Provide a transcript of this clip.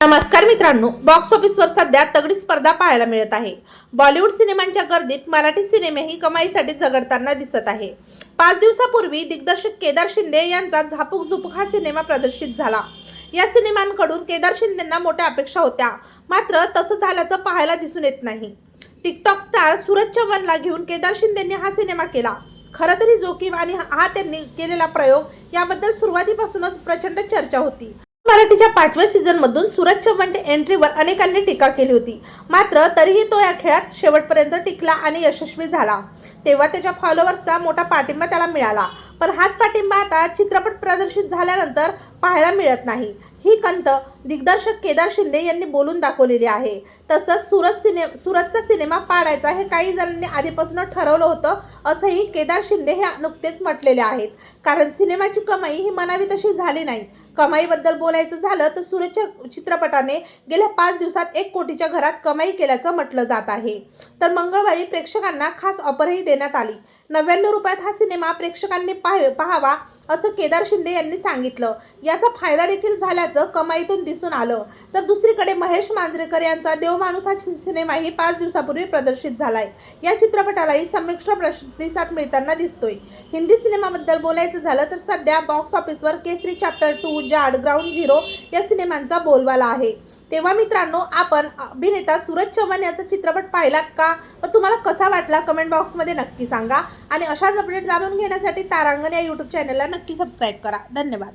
नमस्कार मित्रांनो बॉक्स ऑफिसवर सध्या तगडी स्पर्धा पाहायला मिळत आहे. बॉलिवूड सिनेमांच्या गर्दीत मराठी सिनेमेही कमाईसाठी झगडताना दिसत आहे. पाच दिवसापूर्वी दिग्दर्शक केदार शिंदे यांचा झापूक झुपूक हा सिनेमा प्रदर्शित झाला. या सिनेमांकडून केदार शिंदेंना मोठ्या अपेक्षा होत्या. मात्र तसं झाल्याचं पाहायला दिसून येत नाही. टिकटॉक स्टार सूरज चव्हाणला घेऊन केदार शिंदेंनी हा सिनेमा केला. खरं तरी जोखीम आणि हा त्यांनी केलेला प्रयोग याबद्दल सुरुवातीपासूनच प्रचंड चर्चा होती. मराठीच्या पाचव्या सीझनमधून सूरज चव्हाणच्या एंट्रीवर अनेकांनी टीका केली होती. मात्र तरीही तो या खेळात शेवटपर्यंत टिकला आणि यशस्वी झाला. तेव्हा त्याच्या फॉलोअर्सचा मोठा पाठिंबा त्याला मिळाला. पण हाच पाठिंबा आता चित्रपट प्रदर्शित झाल्यानंतर पाहायला मिळत नाही. ही कंत दिग्दर्शक केदार शिंदे यांनी बोलून दाखवलेली आहे. तसंच सुरत सिने सुरतचा सिनेमा पाडायचा हे काही जणांनी आधीपासून ठरवलं होतं असंही केदार शिंदे हे नुकतेच म्हटलेले आहेत. कारण सिनेमाची कमाई ही म्हणावी तशी झाली नाही. कमाईबद्दल बोलायचं झालं तर सुरतच्या चित्रपटाने गेल्या पाच दिवसात एक कोटीच्या घरात कमाई केल्याचं म्हटलं जात आहे. तर मंगळवारी प्रेक्षकांना खास ऑफरही देण्यात आली. नव्याण्णव रुपयात हा सिनेमा प्रेक्षकांनी पाह पाहावा असं केदार शिंदे यांनी सांगितलं. याचा फायदा देखील झाल्याचं कमाईतून दिसून आलं. तर दुसरीकडे महेश मांजरेकर यांचा देवमाणूस हा सिनेमाही पाच दिवसापूर्वी प्रदर्शित झालाय. या चित्रपटालाही संमिश्र प्रतिसाद मिळताना दिसतोय. हिंदी सिनेमाबद्दल बोलायचं झालं तर सध्या बॉक्स ऑफिसवर Kesari chapter two Jaat ground zero या सिनेमांचा बोलवाला आहे. तेव्हा मित्रांनो आपण अभिनेता सूरज चव्हाण याचा चित्रपट पाहिलात का? व तुम्हाला कसा वाटला? कमेंट बॉक्समध्ये नक्की सांगा. आणि अशाच अपडेट जाणून घेण्यासाठी तारांगण या यूट्यूब चॅनलला नक्की सबस्क्राईब करा. धन्यवाद.